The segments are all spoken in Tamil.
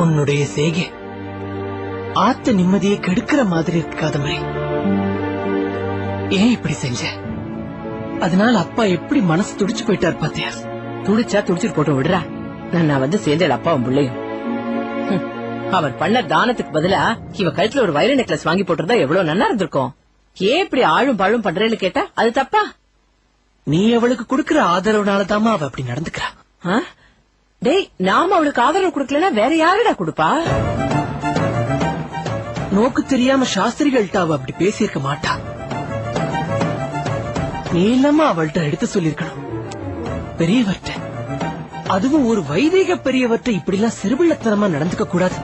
உன்னுடைய செய்கை. ஆத்த நிம்மதியை கெடுக்கிற மாதிரி இருக்கு ஏன் இப்படி செஞ்ச? அதனால அப்பா எப்படி மனசு துடிச்சு போயிட்டார் பாத்தியா? துடிச்சா துடிச்சிட்டு போட்டு விடுறா. நான் வந்து சேர்ந்தேன் அப்பாவும் பிள்ளையும். அவர் பண்ண தானத்துக்கு பதிலா இவ கழுத்துல ஒரு வைர நெக்லஸ் வாங்கி போட்டிருந்தா எவ்வளவு நன்னா இருந்திருக்கும். ஏன் இப்படி ஆளும் பாழும் பண்றேன்னு கேட்டா அது தப்பா? நீ அவளுக்கு கொடுக்கிற ஆதரவுனாலதாம்மா அவ அப்படி நடந்துக்கிறா? டேய் நாம அவளுக்கு ஆதரவு கொடுக்கலன்னா வேற யாருடா கொடுப்பா? நோக்கு தெரியாம சாஸ்திரிகள்ட்ட அவ அப்படி பேசியிருக்க மாட்டா. நீ இல்லாம அவள்கிட்ட எடுத்து சொல்லிருக்கணும் பெரியவர்ட்ட. அதுவும் ஒரு வைதிக பெரியவர்ட்ட இப்படி எல்லாம் சிறுபிள்ளத்தனமா நடந்துக்க கூடாது.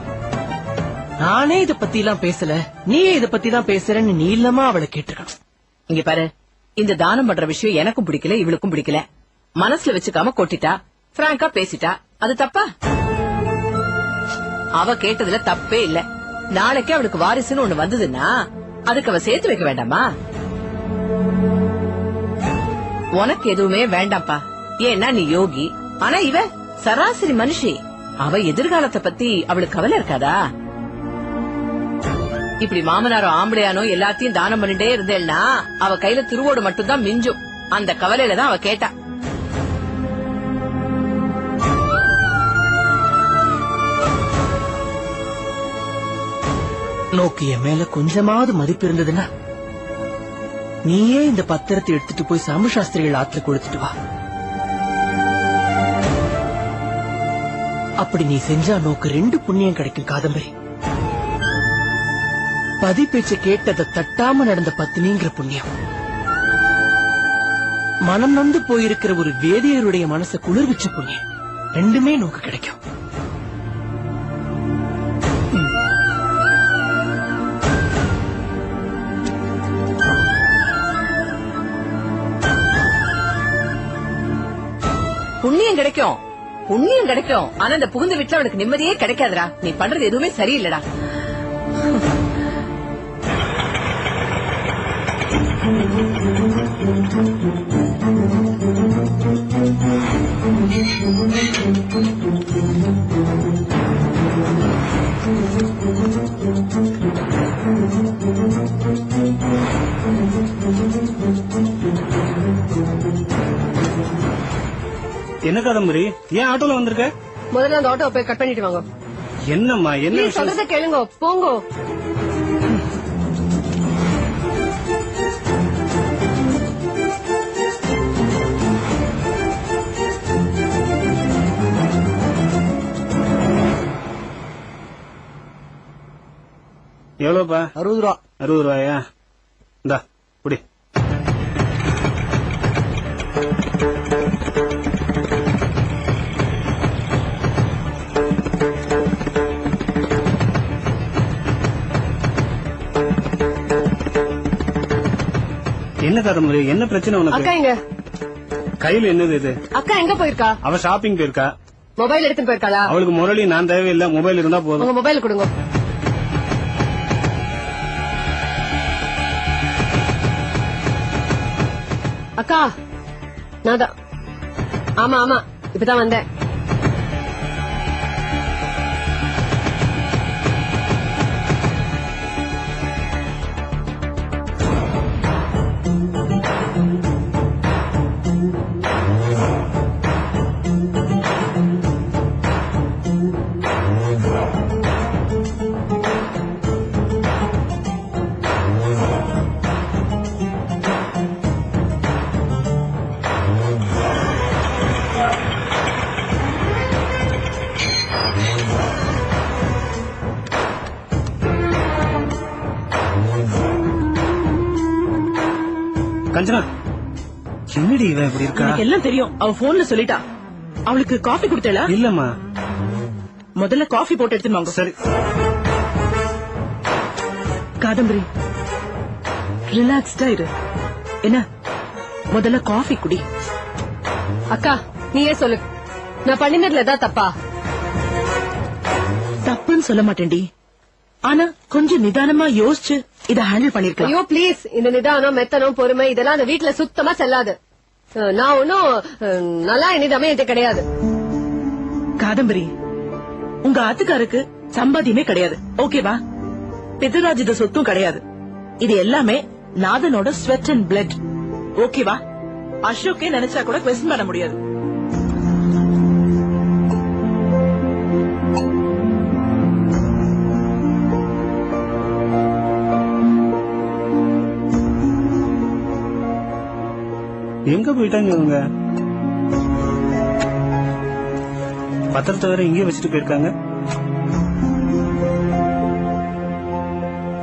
நானே இத பத்தி எல்லாம் பேசல நீயே இத பத்தி தான் பேசுறேன்னு நீ இல்லாம அவளை கேட்டிருக்கணும். இங்க பாரு இந்த தானம் பண்ற விஷயம் எனக்கும் பிடிக்கல இவளுக்கும் பிடிக்கல. மனசுல வச்சுக்காம கொட்டிட்டா பிராங்கா பேசிட்டா அது தப்பா? அவ கேட்டதுல தப்பே இல்ல. நாளைக்கு அவளுக்கு வாரிசுன்னு ஒண்ணு வந்ததுன்னா அதுக்கு அவ சேர்த்து வைக்க வேண்டாமா? உனக்கு எதுவுமே வேண்டாம்ப்பா. ஏன்னா நீ யோகி. ஆனா இவ சராசரி மனுஷி. அவ எதிர்காலத்தை பத்தி அவளுக்கு கவலை இருக்காதா? இப்படி மாமனாரோ ஆம்பளையானோ எல்லாத்தையும் தானம் பண்ணிட்டே இருந்தேன்னா அவ கையில திருவோடு மட்டும்தான் மிஞ்சும். அந்த கவலையில தான் அவ கேட்டா. உனக்கு என் மேல கொஞ்சமாவது மதிப்பு இருந்ததுன்னா நீயே இந்த பத்திரத்தை எடுத்துட்டு போய் சாம்பு சாஸ்திரிகள் ஆத்துல கொடுத்துட்டு வா. அப்படி நீ செஞ்சா நோக்கு ரெண்டு புண்ணியம் கிடைக்கும் காதம்பரி. பதி பேச்ச கேட்டதை தட்டாம நடந்த பத்தினிங்கிற புண்ணியம். மனம் நொந்து போயிருக்கிற ஒரு வேதியருடைய மனசை குளிர்விச்ச புண்ணியம். ரெண்டுமே நோக்கு கிடைக்கும். புண்ணியம் கிடைக்கும். புண்ணியம் கிடைக்கும். ஆனா இந்த புகுந்த வீட்டுல அவனுக்கு நிம்மதியே கிடைக்காதுடா. நீ பண்றது எதுவுமே சரியில்லடா. என்ன காதம்பரி ஏன் ஆட்டோல வந்திருக்க? முதல்ல அந்த ஆட்டோ போய் கட் பண்ணிட்டு வாங்க. என்னம்மா என்ன விஷயம்? சொல்றத கேளுங்க போங்க. எவ்வளவுப்பா? அறுபது ரூபா. அறுபது ரூபாயா? இந்தா. என்ன காதம்பரி என்ன பிரச்சனை அக்கா உனக்கு எங்க? கையில என்னது இது? அக்கா எங்க போயிருக்கா? அவ ஷாப்பிங் போயிருக்கா. மொபைல் எடுத்துட்டு போயிருக்காளா? அவளுக்கு முரளி நான் தேவையில்லை. மொபைல் இருந்தா போதும். உங்க மொபைல் கொடுங்க. அக்கா நான் தான் ஆமா ஆமா. இப்பதான் வந்தேன். கஞ்சனா என்னடி இவ இப்படி இருக்கா? எனக்கு எல்லாம் தெரியும். அவ போன்ல சொல்லிட்டா. அவளுக்கு காஃபி கொடுத்தல இல்லம்மா. முதல்ல காஃபி போட்டு எடுத்துட்டு வாங்க. சரி. காதம்பரி ரிலாக்ஸ்டா இரு. என்ன? முதல்ல காஃபி குடி. அக்கா நீயே சொல்லு. நான் பண்ணினதுல ஏதாவது தப்பா? தப்புன்னு சொல்ல மாட்டேன்டி. ஆனா கொஞ்சம் நிதானமா யோசிச்சு இத ஹேண்டில் பண்ணிருக்கலாம். ஐயோ ப்ளீஸ் இந்த நிதானம் மெத்தனம் பொறுமை இதெல்லாம் அந்த வீட்ல சுத்தமா செல்லாது. அஹ், நான் ஒன்னும் நல்லா நிதாமே என்கிட்ட கிடையாது. காதம்பரி உங்க ஆத்துக்காருக்கு சம்பாத்தியமே கிடையாது. ஓகேவா பிதராஜித சொத்தும் கிடையாது. இது எல்லாமே நாதனோட ஸ்வெட் அண்ட் பிளட் ஓகேவா அசோக்கே நினைச்சா கூட கொஸ்டின் பண்ண முடியாது. எங்க போயிட்டாங்க இவங்க? பத்திரத்தை வேற இங்கே வச்சுட்டு போயிருக்காங்க.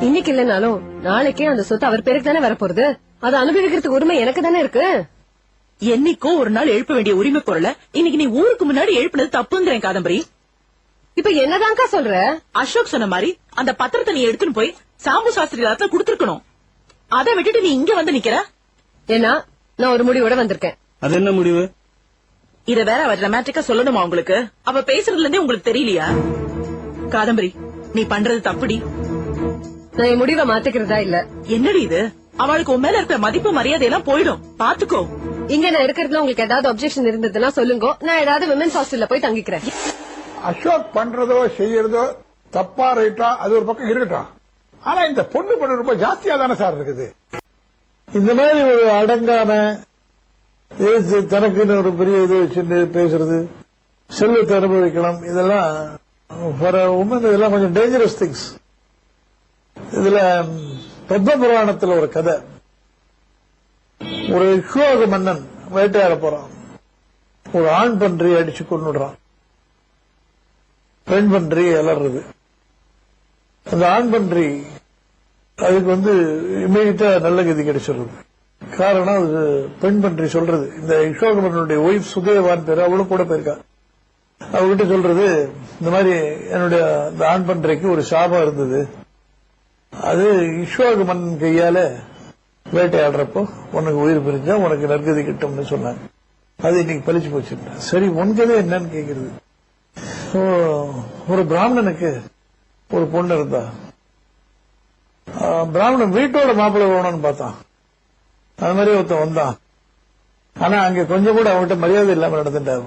இன்னைக்கு இல்லனாலும் நாளைக்கே அந்த சொத்து அவர் பேருக்கு தானே வரப்போகுது அதை அனுபவிக்கிறதுக்கு உரிமை எனக்கு தானே இருக்கு? என்னைக்கோ ஒரு நாள் எழுப்ப வேண்டிய உரிமை குரலை இன்னைக்கு நீ ஊருக்கு முன்னாடி எழுப்பினது தப்புங்கிறேன் காதம்பரி. இப்ப என்னதான்க்கா சொல்ற? அசோக் சொன்ன மாதிரி அந்த பத்திரத்தை நீ எடுத்துன்னு போய் சாம்பு சாஸ்திரி இடத்துல கொடுத்துருக்கணும். அதை விட்டுட்டு நீ இங்க வந்து நிக்கிற? ஏன்னா நான் ஒரு முடிவோட வந்திருக்கேன். அது என்ன முடிவு? இத வேற அவ டிராமாட்டிக்கா சொல்லணுமா உங்களுக்கு? அவ பேசுறதுல இருந்தே உங்களுக்கு தெரியலையா? காதம்பரி நீ பண்றது தப்புடி. நான் என் முடிவை மாத்திக்கிறதா இல்ல. என்னடி இது? அவளுக்கு உன் மேல இருக்கிற மதிப்பு மரியாதை எல்லாம் போயிடும். பாத்துக்கோ. இங்க நான் இருக்கிறதுல உங்களுக்கு ஏதாவது அப்செக்ஷன் இருந்ததுன்னா சொல்லுங்க. நான் ஏதாவது விமன்ஸ் ஹாஸ்டல்ல போய் தங்கிக்கிறேன். அசோக் பண்றதோ செய்யறதோ தப்பா ரைட்டா அது ஒரு பக்கம் இருக்கட்டும். ஆனா இந்த பொண்ணு பண்ண ரொம்ப ஜாஸ்தியா தானே சார் இருக்குது? இந்த மாதிரி ஒரு அடங்கான தனக்குன்னு ஒரு பெரிய இது வச்சுட்டு பேசுறது செல்வத்தை அனுபவிக்கலாம் இதெல்லாம் ஃபார் உமன் இதெல்லாம் கொஞ்சம் டேஞ்சரஸ் திங்ஸ் இதுல பத்ம புராணத்துல ஒரு கதை. ஒரு இக்ஷுவாக மன்னன் வேட்டையாட போறான். ஒரு ஆண் பன்றி அடிச்சு கொண்டுடுறான் பெண் பன்றி அலறது. அந்த ஆண் பன்றி அதுக்கு வந்து இமீடியட்டா நல்ல கதி கிடைச்சிருது காரணம் அது பெண் பன்றி சொல்றது. இந்த இஷோகமனுடைய ஒய்ஃப் சுதேவான் பேர் அவளும் கூட போயிருக்கா. அவகிட்ட சொல்றது இந்த மாதிரி என்னுடைய இந்த ஆண் பன்றைக்கு ஒரு சாபம் இருந்தது. அது இஷ்வாகமன் கையால வேட்டையாடுறப்போ உனக்கு உயிர் பிரிஞ்சா உனக்கு நற்கதி கிட்டும்னு சொன்னாங்க. அது இன்னைக்கு பழிச்சு போச்சு. சரி உன்கதை என்னன்னு கேக்குறது. ஓ, ஒரு பிராமணனுக்கு ஒரு பொண்ணு இருந்தா பிராமணன் வீட்டோட மாப்பிள்ளை வேணும்னு பார்த்தான். அது மாதிரி ஒருத்தன் வந்தான். ஆனா அங்க கொஞ்சம் கூட அவன்கிட்ட மரியாதை இல்லாம நடந்துட்டாரு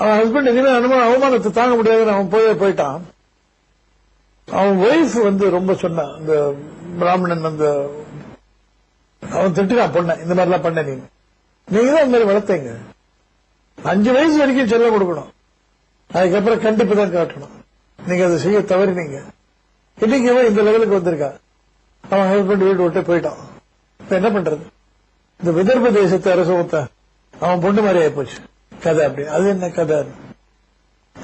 அவன் ஹஸ்பண்ட் இனிமே அனுபவம் அவமானத்தை தாங்க முடியாதுன்னு அவன் போய் போயிட்டான். அவன் ஒய்ஃப் வந்து ரொம்ப சொன்னான் இந்த பிராமணன் அந்த அவன் திட்டுறான் பொண்ண இந்த மாதிரிலாம் பண்ண நீங்க நீங்க தான் இந்த மாதிரி வளர்த்தீங்க. அஞ்சு வயசு வரைக்கும் செல்ல கொடுக்கணும். அதுக்கப்புறம் கண்டிப்பு தான் காட்டணும். நீங்க அதை செய்ய தவறினீங்க. இன்னைக்கு இவன் இந்த லெவலுக்கு வந்திருக்கா. அவன் ஹஸ்பண்ட் வீடு விட்டு போயிட்டான். இப்ப என்ன பண்றது? இந்த விதர்ப தேசத்து அரசு அவன் பொண்ணு மாதிரி ஆயிப்போச்சு கதை அப்படி. அது என்ன கதை?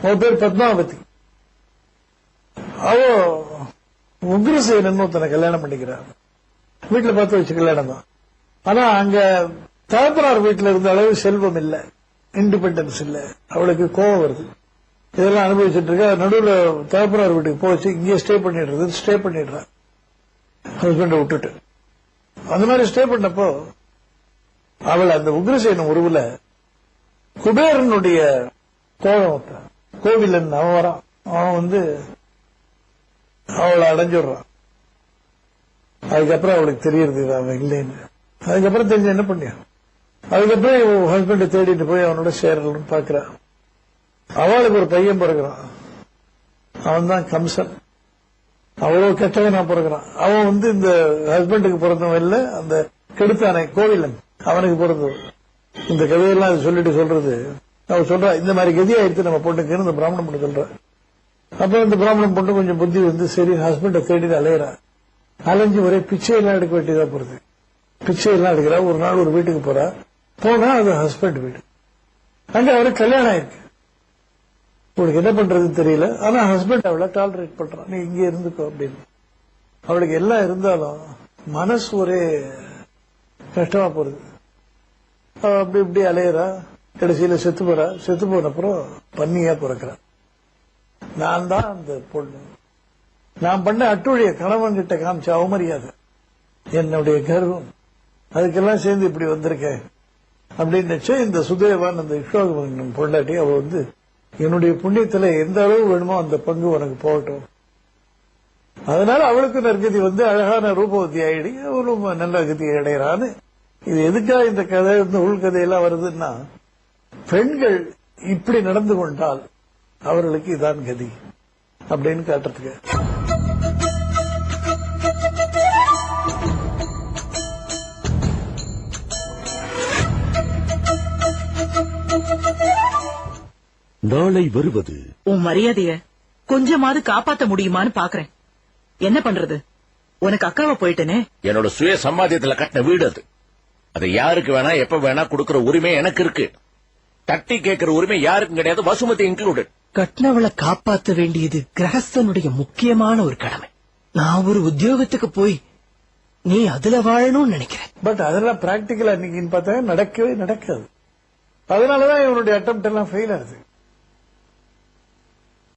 அவன் பேர் பத்மாவதி. அவ உக்ரசேனன் ஒருத்தனை கல்யாணம் பண்ணிக்கிறான். வீட்டுல பார்த்து வச்சு கல்யாணம் தான். ஆனா அங்க தகப்பனார் வீட்டுல இருந்த அளவு செல்வம் இல்ல. இண்டிபெண்டன்ஸ் இல்ல. அவளுக்கு கோவம் வருது. இதெல்லாம் அனுபவிச்சுட்டு இருக்கா? நடுவுல தகப்பனார் வீட்டுக்கு போச்சு. இங்கே ஸ்டே பண்ணிடுறது ஸ்டே பண்ணிடுறான் ஹஸ்பண்ட விட்டுட்டு. அந்த மாதிரி ஸ்டே பண்ணப்போ அவள் அந்த உக்ரசேன உருவில் குபேரனுடைய கோபம் கோவிலன் அவன் வரான். அவன் வந்து அவளை அடைஞ்சிடுறான். அதுக்கப்புறம் அவளுக்கு தெரியறது அவன் இல்லைன்னு. அதுக்கப்புறம் தெரிஞ்சு என்ன பண்ணியா? அதுக்கப்புறம் ஹஸ்பண்டை தேடிட்டு போய் அவனோட சேரலன்னு பாக்குறான். அவளுக்கு ஒரு பையன் பிறகுறான் அவன் தான் கம்சன். அவ்வளவு கெட்டவனா பிறகுறான் அவன் வந்து இந்த ஹஸ்பண்டுக்கு பிறந்தவன் இல்ல அந்த கெடுத்தானே கோவிலன். அவனுக்கு பிறந்தவன். இந்த கதையெல்லாம் சொல்லிட்டு சொல்றது. அவர் சொல்றா இந்த மாதிரி கதி ஆயிடுத்து நம்ம பொண்ணுக்குன்னு இந்த பிராமணம் பொண்ணு சொல்ற. அப்ப இந்த பிராமணன் பொண்ணு கொஞ்சம் புத்தி வந்து சரி ஹஸ்பண்ட தேடி அலையிறா. அலைஞ்சு ஒரே பிச்சை எல்லாம் எடுக்க வேண்டியதா போறது. பிச்சை எல்லாம் எடுக்கிறா. ஒரு நாள் ஒரு வீட்டுக்கு போறா. போனா அது ஹஸ்பண்ட் வீடு. அங்க அவருக்கு கல்யாணம் ஆயிருக்கு. உனக்கு என்ன பண்றதுன்னு தெரியல. ஆனா ஹஸ்பண்ட் அவளை டாலரேட் பண்றான். நீ இங்க இருந்துக்கோ அப்படின்னு. அவளுக்கு எல்லாம் இருந்தாலும் மனசு ஒரே கஷ்டமா போறது. அவ அப்படி இப்படி அலையறா. கடைசியில செத்து போறா. செத்து போன அப்புறம் பன்னியா பிறக்கிறா. நான் தான் அந்த பொண்ணு. நான் பண்ண அட்டுழிய கணவன் கிட்ட காமிச்ச அவமரியாதை. என்னுடைய கர்வம். அதுக்கெல்லாம் சேர்ந்து இப்படி வந்திருக்கேன். அப்படின்னு இந்த சுதேவான் அந்த விஸ்வாகமன் பொண்டாட்டி அவ வந்து என்னுடைய புண்ணியத்துல எந்த அளவு வேணுமோ அந்த பங்கு உனக்கு போகட்டும். அதனால அவளுக்கு நற்கதி வந்து அழகான ரூபவதி ஆயிடி. அவளும் நல்ல கதி அடைகிறான்னு. இது எதுக்காக இந்த கதை இந்த உள்கதையெல்லாம் வருதுன்னா பெண்கள் இப்படி நடந்து கொண்டால் அவர்களுக்கு இதான் கதி. அப்படின்னு காட்டுறதுக்கு. நாளை வருவது உன் மரியாதைய கொஞ்சமாவது காப்பாத்த முடியுமான்னு பாக்குறேன். என்ன பண்றது? உனக்கு அக்காவை போயிட்டேனே. என்னோட சுய சம்பாத்தியத்துல கட்டின வீடு அது. அதை யாருக்கு வேணா எப்ப வேணா கொடுக்கற உரிமை எனக்கு இருக்கு. தட்டி கேட்கிற உரிமை யாருக்கும் கிடையாது வசுமதி இன்க்ளூடட் கட்னவளை காப்பாத்த வேண்டியது கிரகஸ்தனுடைய முக்கியமான ஒரு கடமை. நான் ஒரு உத்தியோகத்துக்கு போய் நீ அதுல வாழணும்னு நினைக்கிறேன். பட் அதெல்லாம் பிராக்டிக்கலா இன்னைக்குன்னு பார்த்தா நடக்கவே நடக்காது. அதனாலதான் இவனுடைய அட்டம் எல்லாம் ஃபெயில் ஆகுது.